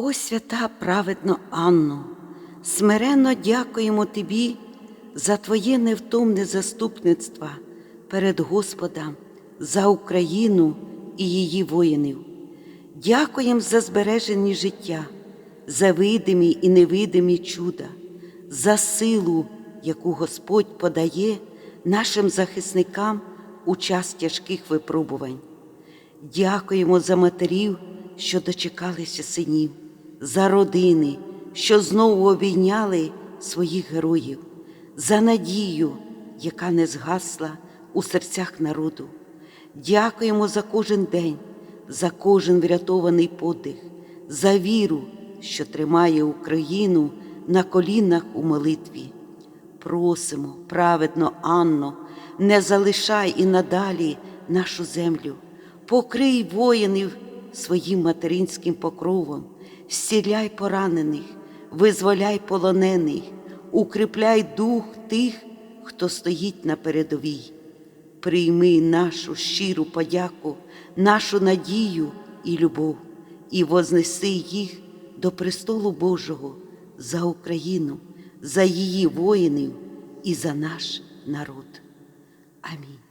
О свята праведно Анно, смиренно дякуємо Тобі за Твоє невтомне заступництво перед Господом, за Україну і її воїнів. Дякуємо за збережені життя, за видимі і невидимі чуда, за силу, яку Господь подає нашим захисникам у час тяжких випробувань. Дякуємо за матерів, що дочекалися синів, за родини, що знову обійняли своїх героїв, за надію, яка не згасла у серцях народу. Дякуємо за кожен день, за кожен врятований подих, за віру, що тримає Україну на колінах у молитві. Просимо, праведно, Анно, не залишай і надалі нашу землю, покрий воїнів своїм материнським покровом, зціляй поранених, визволяй полонених, укріпляй дух тих, хто стоїть на передовій. Прийми нашу щиру подяку, нашу надію і любов, і вознеси їх до престолу Божого за Україну, за її воїнів і за наш народ. Амінь.